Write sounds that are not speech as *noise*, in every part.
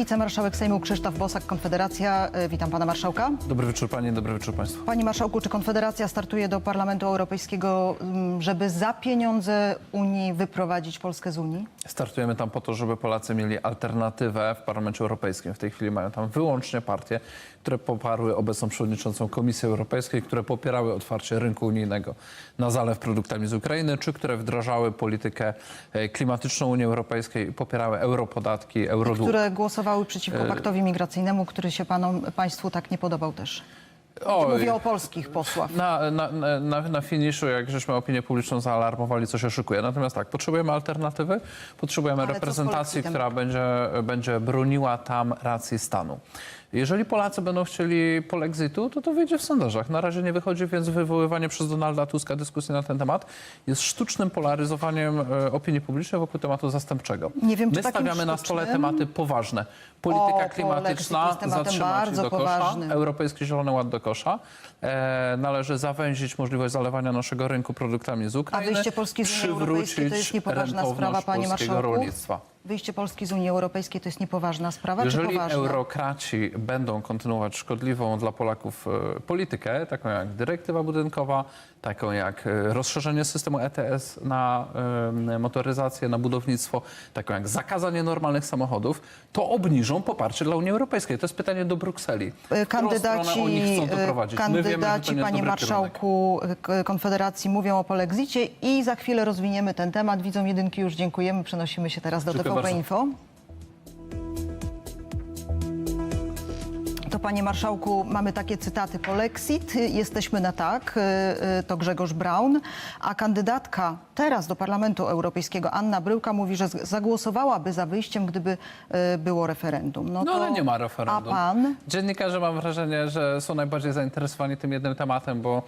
Wicemarszałek Sejmu Krzysztof Bosak, Konfederacja. E, Witam pana marszałka. Dobry wieczór Pani, dobry wieczór Państwu. Panie marszałku, czy Konfederacja startuje do Parlamentu Europejskiego, mm, żeby za pieniądze Unii wyprowadzić Polskę z Unii? Startujemy tam po to, żeby Polacy mieli alternatywę w Parlamencie Europejskim. W tej chwili mają tam wyłącznie partie, które poparły obecną przewodniczącą Komisji Europejskiej, które popierały otwarcie rynku unijnego na zalew produktami z Ukrainy, czy które wdrażały politykę e, klimatyczną Unii Europejskiej i popierały europodatki, eurodług. Które głosowały przeciwko E, paktowi migracyjnemu, który się panom, państwu tak nie podobał też. Oj. Mówię o polskich posłach. Na, na, na- na, finiszu, jak żeśmy opinię publiczną zaalarmowali, co się szykuje. Natomiast tak, potrzebujemy alternatywy, potrzebujemy Ale reprezentacji, która będzie, będzie broniła tam racji stanu. Jeżeli Polacy będą chcieli polexitu, to to wyjdzie w sondażach. Na razie nie wychodzi, więc wywoływanie przez Donalda Tuska dyskusji na ten temat jest sztucznym polaryzowaniem e, opinii publicznej wokół tematu zastępczego. Nie wiem, czy My stawiamy na stole tematy poważne. O, Polityka polexit klimatyczna zatrzymać do kosza. poważnym. Europejski Zielony Ład do kosza. E, należy zawęzić możliwość zalewania naszego rynku produktami z A Ukrainy. wyjście Polski z Europejskiej to jest niepoważna sprawa, panie polskiego marszałku? rolnictwa. Wyjście Polski z Unii Europejskiej to jest niepoważna sprawa, czy Jeżeli poważna? eurokraci będą kontynuować szkodliwą dla Polaków e, politykę, taką jak dyrektywa budynkowa, taką jak e, rozszerzenie systemu ETS na e, motoryzację, na budownictwo, taką jak zakazanie normalnych samochodów, to obniżą poparcie dla Unii Europejskiej. To jest pytanie do Brukseli. Którą Kandydaci, oni chcą to e, prowadzić? My wiemy, że to kandydaci jest panie marszałku e, K- Konfederacji mówią o polexicie i za chwilę rozwiniemy ten temat. Widzą jedynki, już dziękujemy. Przenosimy się teraz do TVP. Info. Panie marszałku, mamy takie cytaty. Polexit, jesteśmy na tak, y, y, to Grzegorz Braun, a kandydatka teraz do Parlamentu Europejskiego, Anna Bryłka, mówi, że zagłosowałaby za wyjściem, gdyby y, było referendum. No to- ale nie ma referendum. A pan? Dziennikarze mam wrażenie, że są najbardziej zainteresowani tym jednym tematem, bo,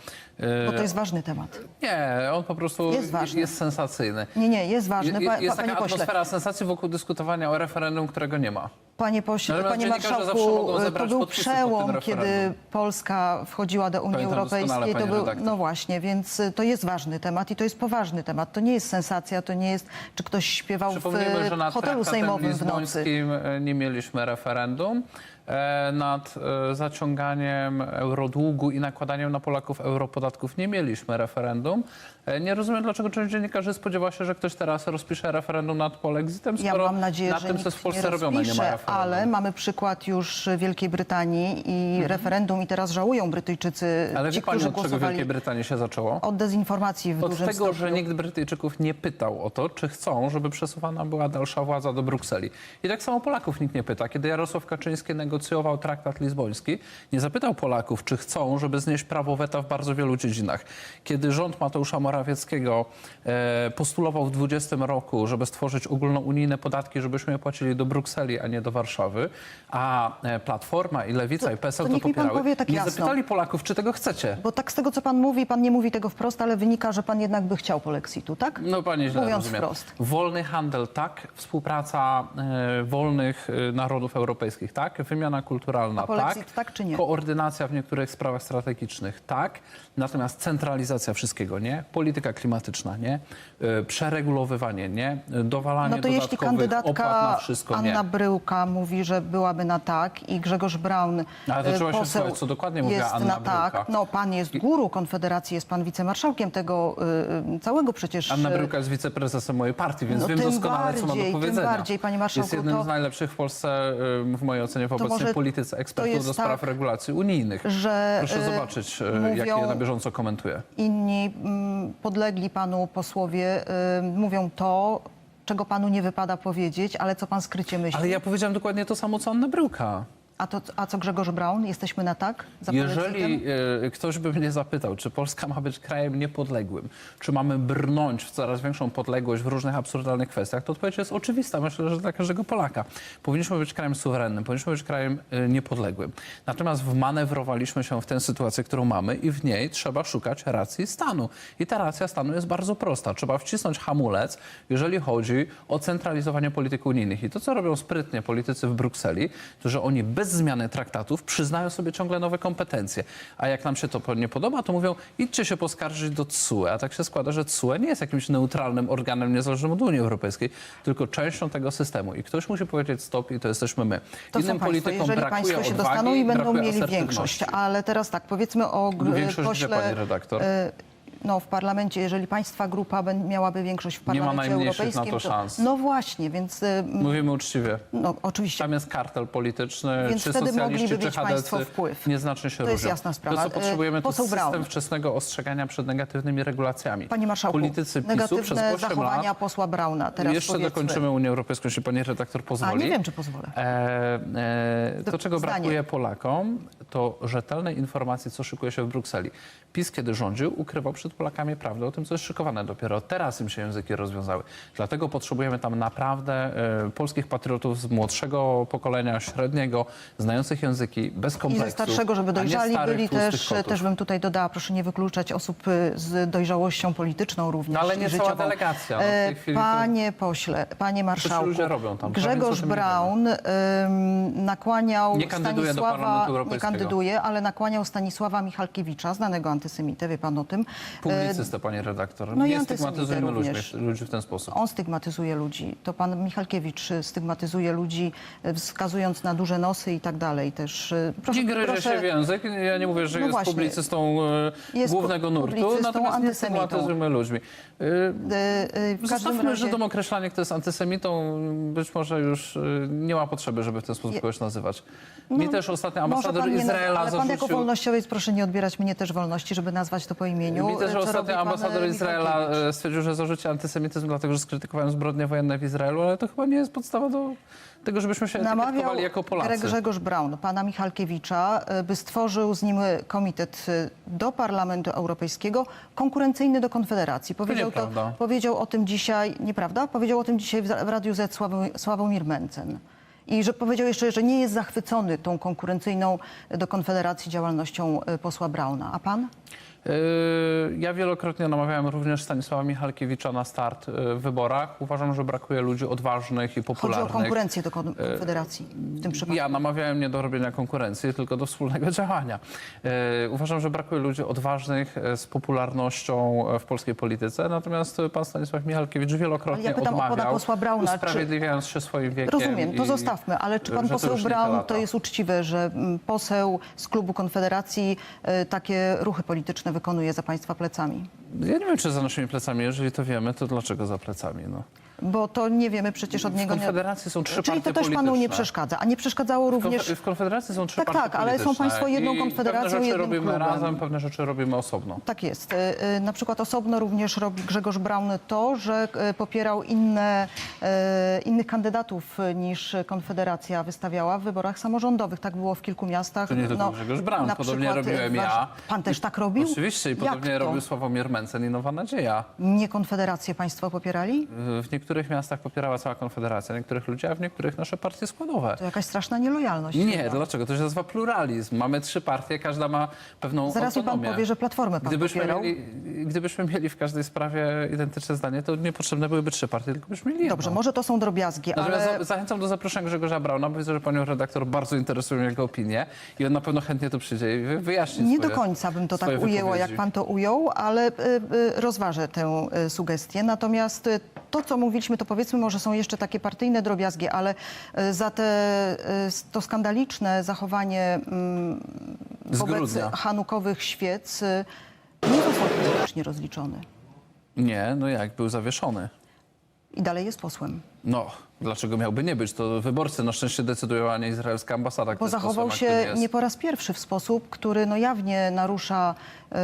Bo to jest ważny temat. nie, on po prostu Jest ważny. jest sensacyjny. Nie, nie, jest ważny. Pa, jest taka pośle, atmosfera sensacji wokół dyskutowania o referendum, którego nie ma. Panie pośle, panie marszałku, mogą to był przełom, kiedy Polska wchodziła do Unii Pamiętam Europejskiej. To był, redaktor. no właśnie, więc y, to jest ważny temat i to jest poważny temat. To nie jest sensacja, to nie jest, czy ktoś śpiewał w nad hotelu sejmowym w nocy. e, nie mieliśmy referendum. E, Nad e, zaciąganiem eurodługu i nakładaniem na Polaków europodatków nie mieliśmy referendum. E, Nie rozumiem, dlaczego część dziennikarzy spodziewa się, że ktoś teraz rozpisze referendum nad polexitem, Ja skoro mam nadzieję, na że tym, co jest w Polsce nie robione, nie ma rozpisze, referendum. ale mamy przykład już Wielkiej Brytanii i referendum i teraz żałują Brytyjczycy, Mhm. Ale ci, wie pani, którzy od czego Wielkiej Brytanii się zaczęło? od dezinformacji w Od dużym tego, stopniu. że nikt Brytyjczyków nie pytał o to, czy chcą, żeby przesuwana była dalsza władza do Brukseli. I tak samo Polaków nikt nie pyta. Kiedy Jarosław Kaczyński negocjował traktat lizboński, nie zapytał Polaków, czy chcą, żeby znieść prawo weta w bardzo wielu dziedzinach. Kiedy rząd Mateusza Morawieckiego e, postulował w 2020 roku, żeby stworzyć ogólnounijne podatki, żebyśmy je płacili do Brukseli, a nie do Warszawy, a e, Platforma i Lewica i PSL to to, popierały, tak nie jasno. zapytali Polaków, czy tego chcecie. Bo tak z tego, co pan mówi, pan nie mówi tego wprost, ale wynika, że pan jednak by chciał polexitu, tak? No pani źle Mówiąc rozumie. wprost. Wolny handel tak, współpraca e, wolnych narodów europejskich tak, wymiana kulturalna A polexit tak, tak czy nie? koordynacja w niektórych sprawach strategicznych tak, natomiast centralizacja wszystkiego nie, polityka klimatyczna nie, e, przeregulowywanie nie, dowalanie No to jeśli opłat na kandydatka wszystko Anna nie. Bryłka mówi, że byłaby na tak i Grzegorz Braun, Ale to e, trzeba się poseł, słuchać, co dokładnie mówiła jest Anna na tak. Bryłka. No pan jest guru Konfederacji, jest pan wicemarszałkiem tego y, całego przecież... Anna y, Bryłka jest wiceprezesem mojej partii, więc No wiem tym doskonale, co ma do bardziej, tym powiedzenia. bardziej, panie marszałku, jest jednym to- z najlepszych w Polsce, w mojej ocenie, w obecnej polityce ekspertów do spraw tak, regulacji unijnych. że, Proszę y, zobaczyć, y, jak je na bieżąco komentuje. inni mm, podlegli panu posłowie y, mówią to, czego panu nie wypada powiedzieć, ale co pan skrycie myśli. Ale ja powiedziałem dokładnie to samo, co Anna Bryłka. A, to, a co Grzegorz Braun? Jesteśmy na tak? Za Jeżeli e, ktoś by mnie zapytał, czy Polska ma być krajem niepodległym, czy mamy brnąć w coraz większą podległość w różnych absurdalnych kwestiach, to odpowiedź jest oczywista. Myślę, że dla każdego Polaka. Powinniśmy być krajem suwerennym, powinniśmy być krajem e, niepodległym. Natomiast wmanewrowaliśmy się w tę sytuację, którą mamy i w niej trzeba szukać racji stanu. I ta racja stanu jest bardzo prosta. Trzeba wcisnąć hamulec, jeżeli chodzi o centralizowanie polityk unijnych. I to, co robią sprytnie politycy w Brukseli, to że oni bez zmiany traktatów przyznają sobie ciągle nowe kompetencje. A jak nam się to nie podoba, to mówią, idźcie się poskarżyć do CUE. A tak się składa, że CUE nie jest jakimś neutralnym organem niezależnym od Unii Europejskiej, tylko częścią tego systemu. I ktoś musi powiedzieć stop i to jesteśmy my. To Innym są państwo, politykom jeżeli brakuje państwo się odwagi, dostaną i będą mieli większość. Ale teraz tak, powiedzmy o gr- Większość pośle... pani redaktor? e, No w parlamencie, jeżeli państwa grupa miałaby większość w Nie ma parlamencie najmniejszych na europejskim, to szans. no właśnie, więc e, Mówimy uczciwie. no oczywiście Tam jest kartel polityczny, Więc czy wtedy socjaliści, mogliby czy mieć państwo chadecy, wpływ. nieznacznie się To jest różnią. jasna sprawa. To, co E, potrzebujemy, to poseł system Braun. wczesnego ostrzegania przed negatywnymi regulacjami. Panie Marszałku, Politycy PiSu przez negatywne 8 zachowania lat... posła Brauna. Teraz Jeszcze powiedzmy. dokończymy Unię Europejską, jeśli pani redaktor A pozwoli. nie wiem, czy pozwolę. E, e, to, Do- czego zdanie. brakuje Polakom, to rzetelnej informacji, co szykuje się w Brukseli. PiS, kiedy rządził, ukrywał przed Polakami prawdę o tym, co jest szykowane. Dopiero teraz im się języki rozwiązały. Dlatego potrzebujemy tam naprawdę e, polskich patriotów z młodszego pokolenia, średniego, znających języki, bez I kompleksów. ze starszego, żeby dojrzali starych, byli też, kotów. też bym tutaj dodała, proszę nie wykluczać osób y, z dojrzałością polityczną również No, ale nie i cała życiową. delegacja, no, w tej E, chwili to- Panie pośle, panie marszałku, tam, Grzegorz Braun nakłaniał Nie kandyduje do Stanisława, Parlamentu nie kandyduje, ale nakłaniał Stanisława Michalkiewicza, znanego antysemitę, wie pan o tym. E, Publicystę, pani redaktor. no nie stygmatyzujmy ludzi, ludzi w ten sposób. On stygmatyzuje ludzi. To pan Michalkiewicz y, stygmatyzuje ludzi, y, wskazując na duże nosy i tak dalej też. y, Proszę, Nie gryzie proszę, się w język. Ja nie mówię, że No jest właśnie. publicystą e, Jest głównego nurtu, natomiast nie stygmatyzujmy ludźmi. E, Zostawmy razie... Żydom określanie, kto jest antysemitą. Być może już e, nie ma potrzeby, żeby w ten sposób kogoś nazywać. Mi też ostatnio Może ambasador pan nie, Izraela ale pan jako wolnościowiec proszę nie odbierać mnie też wolności, żeby nazwać to po imieniu. Mi też ostatnio pan, ambasador e, Izraela e, stwierdził, że zarzuci antysemityzm, dlatego że skrytykowałem zbrodnie wojenne w Izraelu, ale to chyba nie jest podstawa do tego, żebyśmy się Namawiał jako Polacy. Grzegorz Braun, pana Michalkiewicza, y, by stworzył z nim komitet y, do Parlamentu Europejskiego, konkurencyjny do Konfederacji. Powiedział, nieprawda. powiedział o tym dzisiaj, nieprawda? Powiedział o tym dzisiaj w, w Radiu Z Sławo- Sławomir Mencen. I że powiedział jeszcze, że nie jest zachwycony tą konkurencyjną do Konfederacji działalnością posła Brauna. A pan? Yy, Ja wielokrotnie namawiałem również Stanisława Michalkiewicza na start yy, w wyborach. Uważam, że brakuje ludzi odważnych i Chodzi o popularnych. konkurencję do kon- Konfederacji w tym przypadku. Ja namawiałem nie do robienia konkurencji, tylko do wspólnego *laughs* działania. Yy, Uważam, że brakuje ludzi odważnych z popularnością w polskiej polityce, natomiast pan Stanisław Michalkiewicz wielokrotnie ja pytam o pana odmawiał, posła Brauna, czy- usprawiedliwiając się swoim wiekiem. Rozumiem, to zostawmy, ale czy pan to poseł Braun to jest uczciwe, że mm, poseł z klubu Konfederacji y, takie ruchy polityczne wykonuje za państwa plecami? Ja nie wiem, czy za naszymi plecami, jeżeli to wiemy, to dlaczego za plecami? No. Bo to nie wiemy przecież od W niego. Nie... Konfederacji są trzy Czyli to też panu nie przeszkadza. A nie przeszkadzało również. W Konfederacji są trzy Tak, partie tak, ale są państwo jedną i konfederacją, Pewne rzeczy robimy klubem. razem, pewne rzeczy robimy osobno. Tak jest. Y, y, Na przykład osobno również robi Grzegorz Braun to, że y, popierał inne, innych kandydatów niż Konfederacja wystawiała w wyborach samorządowych. Tak było w kilku miastach. To nie tylko No, Grzegorz Braun, na podobnie przykład, robiłem w ja. Pan też tak robił? Oczywiście i podobnie robił Sławomir Mencen i Nowa Nadzieja. Nie Konfederację państwo popierali? W niektórych miastach popierała cała Konfederacja, niektórych ludzi, a w niektórych nasze partie składowe. To jakaś straszna nielojalność. Nie, chyba. dlaczego? To się nazywa pluralizm. Mamy trzy partie, każda ma pewną Zaraz mi pan autonomię. powie, że Platformę pan Gdybyśmy popierał. mieli, gdybyśmy mieli w każdej sprawie identyczne zdanie, to niepotrzebne byłyby trzy partie, tylko byśmy mieli jedną. Dobrze, może to są drobiazgi, Natomiast ale za- zachęcam do zaproszenia Grzegorza Brauna, bo widzę, że panią redaktor bardzo interesują jego opinie i on na pewno chętnie tu przyjdzie i wy- wyjaśni nie swoje, do końca bym to tak swoje ujęła, jak wypowiedzi. pan to ujął, ale y, y, rozważę tę y, sugestię. Natomiast y, to, co mówiliśmy, to powiedzmy może są jeszcze takie partyjne drobiazgi, ale y, za te, y, to skandaliczne zachowanie mm, Z wobec grudnia. hanukowych świec y, nie został politycznie rozliczony Nie, no jak, był zawieszony. I dalej jest posłem. No, dlaczego miałby nie być? To wyborcy na szczęście decydują, a nie izraelska ambasada. Bo zachował posłem, się nie po raz pierwszy w sposób, który no jawnie narusza y,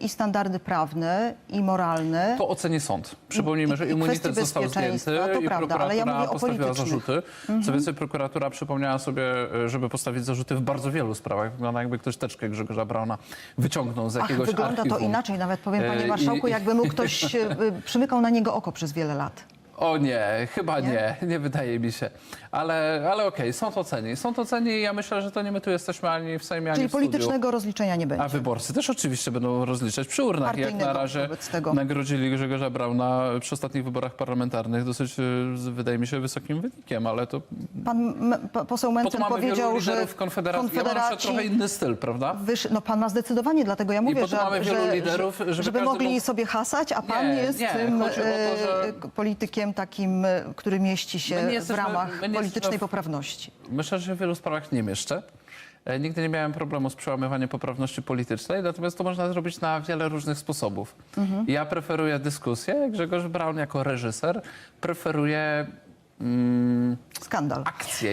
i standardy prawne, i moralne. To oceni sąd. Przypomnijmy, I- że immunitet został zdjęty to i prawda, ale ja mówię o postawiła politycznych. Mhm. zarzuty. Co więcej, prokuratura przypomniała sobie, e, żeby postawić zarzuty w bardzo wielu sprawach. Wygląda jakby ktoś teczkę Grzegorza Brauna wyciągnął z Ach, jakiegoś wygląda to archiwum. inaczej, nawet powiem E, panie i- marszałku, i- jakby mu ktoś y, *laughs* przymykał na niego oko przez wiele lat. O nie, chyba Nie? nie, wydaje mi się. Ale, ale okej, są to ceni. Są to ceni i ja myślę, że to nie my tu jesteśmy ani w Sejmie, ani Czyli w studiu. politycznego rozliczenia nie będzie. A wyborcy też oczywiście będą rozliczać przy urnach. Jak na razie wobec tego. nagrodzili Grzegorza Brauna przy ostatnich wyborach parlamentarnych dosyć, y, z- wydaje mi się, wysokim wynikiem, ale to Pan M- p- poseł po to Mencen mamy powiedział, że liderów Konfederacji. Ja mam na przykład trochę inny styl, prawda? No pan ma zdecydowanie, dlatego ja mówię, po to że, mamy wielu że, liderów, że, żeby żeby każdy mogli mógł- sobie hasać, a pan Nie, jest nie, tym chodzi o to, że- e, politykiem takim, e, który mieści się My nie w jesteśmy- ramach my nie politycznej jesteśmy w- poprawności. Myślę, że w wielu sprawach nie mieszczę. E, Nigdy nie miałem problemu z przełamywaniem poprawności politycznej, natomiast to można zrobić na wiele różnych sposobów. Ja preferuję dyskusję, Grzegorz Braun jako reżyser preferuje mm, Skandal. akcję